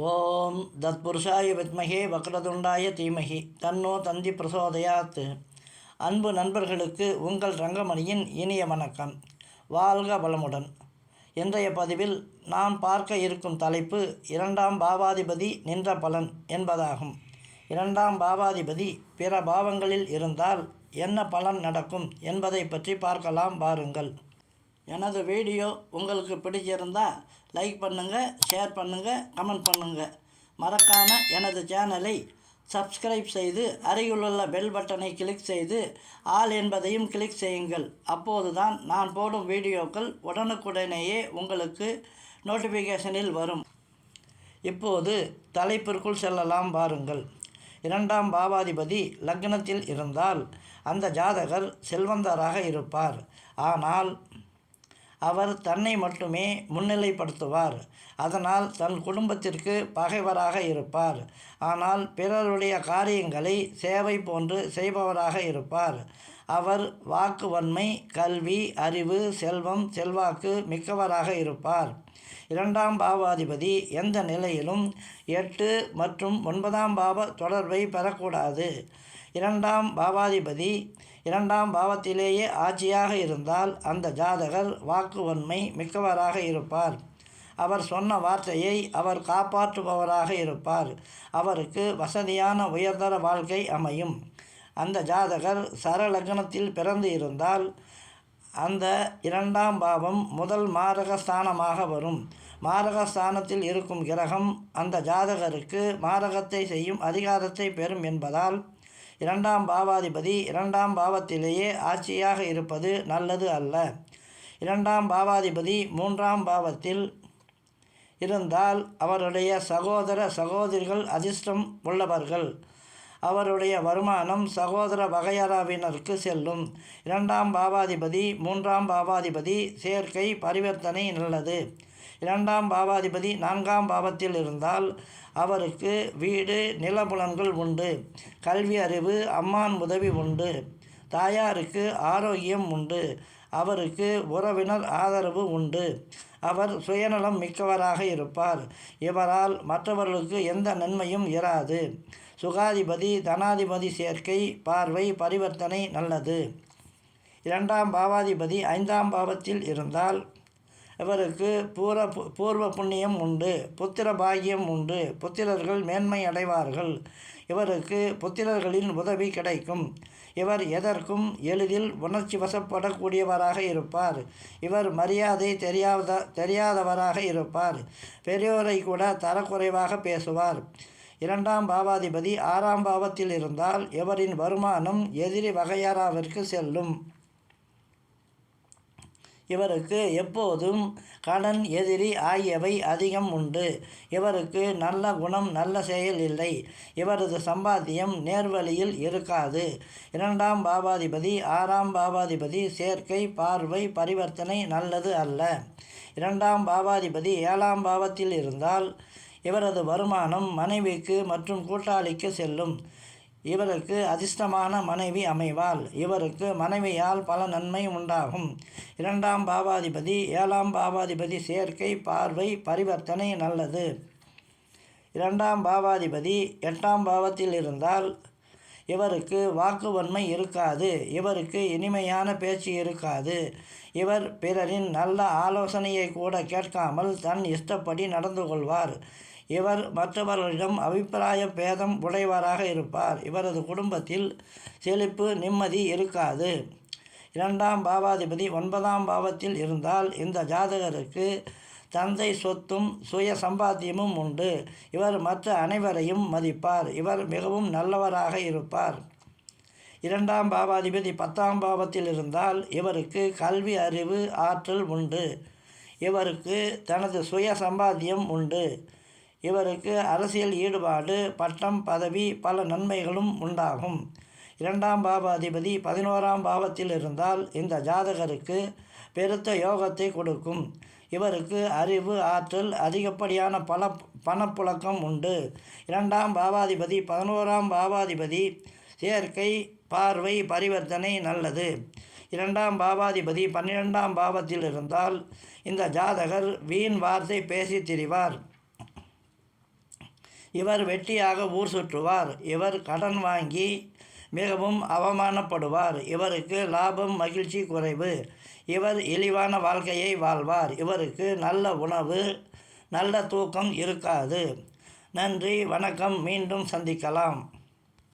ஓம் தத்புருஷாய வித்மகே வக்ரதுண்டாய தீமகி. தன்னோ தந்தி பிரசோதயாத். அன்பு நண்பர்களுக்கு உங்கள் ரங்கமணியின் இனிய வணக்கம். வாழ்க வளமுடன். இன்றைய பதிவில் நாம் பார்க்க இருக்கும் தலைப்பு இரண்டாம் பாவாதிபதி நின்ற பலன் என்பதாகும். இரண்டாம் பாவாதிபதி பிற பாவங்களில் இருந்தால் என்ன பலன் நடக்கும் என்பதை பற்றி பார்க்கலாம் வாருங்கள். எனது வீடியோ உங்களுக்கு பிடிச்சிருந்தால் லைக் பண்ணுங்கள் ஷேர் பண்ணுங்கள் கமெண்ட் பண்ணுங்கள் மறக்காமல் எனது சேனலை சப்ஸ்கிரைப் செய்து அருகிலுள்ள பெல் பட்டனை கிளிக் செய்து ஆல் என்பதையும் கிளிக் செய்யுங்கள். அப்போதுதான் நான் போடும் வீடியோக்கள் உடனுக்குடனேயே உங்களுக்கு நோட்டிஃபிகேஷனில் வரும். இப்போது தலைப்பிற்குள் செல்லலாம் பாருங்கள். இரண்டாம் பாவாதிபதி லக்னத்தில் இருந்தால் அந்த ஜாதகர் செல்வந்தராக இருப்பார். ஆனால் அவர் தன்னை மட்டுமே முன்னிலைப்படுத்துவார். அதனால் தன் குடும்பத்திற்கு பகைவராக இருப்பார். ஆனால் பிறருடைய காரியங்களை சேவை போன்று செய்பவராக இருப்பார். அவர் வாக்குவன்மை கல்வி அறிவு செல்வம் செல்வாக்கு மிக்கவராக இருப்பார். இரண்டாம் பாவாதிபதி எந்த நிலையிலும் எட்டு மற்றும் ஒன்பதாம் பாவ தொடர்பை பெறக்கூடாது. இரண்டாம் பாவாதிபதி இரண்டாம் பாவத்திலேயே ஆட்சியாக இருந்தால் அந்த ஜாதகர் வாக்குவன்மை மிக்கவராக இருப்பார். அவர் சொன்ன வார்த்தையை அவர் காப்பாற்றுபவராக இருப்பார். அவருக்கு வசதியான உயர்தர வாழ்க்கை அமையும். அந்த ஜாதகர் சரலக்னத்தில் பிறந்து இருந்தால் அந்த இரண்டாம் பாவம் முதல் மாரகஸ்தானமாக வரும். மாரகஸ்தானத்தில் இருக்கும் கிரகம் அந்த ஜாதகருக்கு மாரகத்தை செய்யும் அதிகாரத்தை பெறும் என்பதால் இரண்டாம் பாவாதிபதி இரண்டாம் பாவத்திலேயே ஆட்சியாக இருப்பது நல்லது அல்ல. இரண்டாம் பாவாதிபதி மூன்றாம் பாவத்தில் இருந்தால் அவருடைய சகோதர சகோதரிகள் அதிர்ஷ்டம் உள்ளவர்கள். அவருடைய வருமானம் சகோதர வகையறாவினருக்கு செல்லும். இரண்டாம் பாவாதிபதி மூன்றாம் பாவாதிபதி சேர்க்கை பரிவர்த்தனை நல்லது. இரண்டாம் பாவாதிபதி நான்காம் பாவத்தில் இருந்தால் அவருக்கு வீடு நிலபுலன்கள் உண்டு. கல்வி அறிவு அம்மான் உதவி உண்டு. தாயாருக்கு ஆரோக்கியம் உண்டு. அவருக்கு உறவினர் ஆதரவு உண்டு. அவர் சுயநலம் மிக்கவராக இருப்பார். இவரால் மற்றவர்களுக்கு எந்த நன்மையும் இராது. சுகாதிபதி தனாதிபதி சேர்க்கை பார்வை பரிவர்த்தனை நல்லது. இரண்டாம் பாவாதிபதி ஐந்தாம் பாவத்தில் இருந்தால் இவருக்கு பூர பூர்வ புண்ணியம் உண்டு புத்திர பாகியம் உண்டு. புத்திரர்கள் மேன்மை அடைவார்கள். இவருக்கு புத்திரர்களின் உதவி கிடைக்கும். இவர் எதற்கும் எளிதில் உணர்ச்சி வசப்படக்கூடியவராக இருப்பார். இவர் மரியாதை தெரியாத தெரியாதவராக இருப்பார். பெரியோரை கூட தரக்குறைவாக பேசுவார். இரண்டாம் பாவாதிபதி ஆறாம் பாவத்தில் இருந்தால் இவரின் வருமானம் எதிரி வகையாராவிற்கு செல்லும். இவருக்கு எப்போதும் கடன் எதிரி ஆகியவை அதிகம் உண்டு. இவருக்கு நல்ல குணம் நல்ல செயல் இல்லை. இவரது சம்பாத்தியம் நேர்வழியில் இருக்காது. இரண்டாம் பாபாதிபதி ஆறாம் பாபாதிபதி சேர்க்கை பார்வை பரிவர்த்தனை நல்லது அல்ல. இரண்டாம் பாபாதிபதி ஏழாம் பாவத்தில் இருந்தால் இவரது வருமானம் மனைவிக்கு மற்றும் கூட்டாளிக்கு செல்லும். இவருக்கு அதிர்ஷ்டமான மனைவி அமைவாள். இவருக்கு மனைவியால் பல நன்மை உண்டாகும். இரண்டாம் பாவாதிபதி ஏழாம் பாவாதிபதி சேர்க்கை பார்வை பரிவர்த்தனை நல்லது. இரண்டாம் பாவாதிபதி எட்டாம் பாவத்தில் இருந்தால் இவருக்கு வாக்குவன்மை இருக்காது. இவருக்கு இனிமையான பேச்சு இருக்காது. இவர் பிறரின் நல்ல ஆலோசனையை கூட கேட்காமல் தன் இஷ்டப்படி நடந்து கொள்வார். இவர் மற்றவர்களிடம் அபிப்பிராய பேதம் உடையவராக இருப்பார். இவரது குடும்பத்தில் செழிப்பு நிம்மதி இருக்காது. இரண்டாம் பாவாதிபதி ஒன்பதாம் பாவத்தில் இருந்தால் இந்த ஜாதகருக்கு தந்தை சொத்தும் சுய சம்பாத்தியமும் உண்டு. இவர் மற்ற அனைவரையும் மதிப்பார். இவர் மிகவும் நல்லவராக இருப்பார். இரண்டாம் பாவாதிபதி பத்தாம் பாவத்தில் இருந்தால் இவருக்கு கல்வி அறிவு ஆற்றல் உண்டு. இவருக்கு தனது சுய சம்பாத்தியம் உண்டு. இவருக்கு அரசியல் ஈடுபாடு பட்டம் பதவி பல நன்மைகளும் உண்டாகும். இரண்டாம் பாவாதிபதி பதினோராம் பாவத்தில் இருந்தால் இந்த ஜாதகருக்கு பெருத்த யோகத்தை கொடுக்கும். இவருக்கு அறிவு ஆற்றல் அதிகப்படியான பல பணப்புழக்கம் உண்டு. இரண்டாம் பாவாதிபதி பதினோராம் பாவாதிபதி சேர்க்கை பார்வை பரிவர்த்தனை நல்லது. இரண்டாம் பாவாதிபதி பன்னிரெண்டாம் பாவத்தில் இருந்தால் இந்த ஜாதகர் வீண் வார்த்தை பேசி திரிவார். இவர் வெட்டியாக ஊர் சுற்றுவார். இவர் கடன் வாங்கி மிகவும் அவமானப்படுவார். இவருக்கு லாபம் மகிழ்ச்சி குறைவு. இவர் இழிவான வாழ்க்கையை வாழ்வார். இவருக்கு நல்ல உணவு நல்ல தூக்கம் இருக்காது. நன்றி வணக்கம். மீண்டும் சந்திக்கலாம்.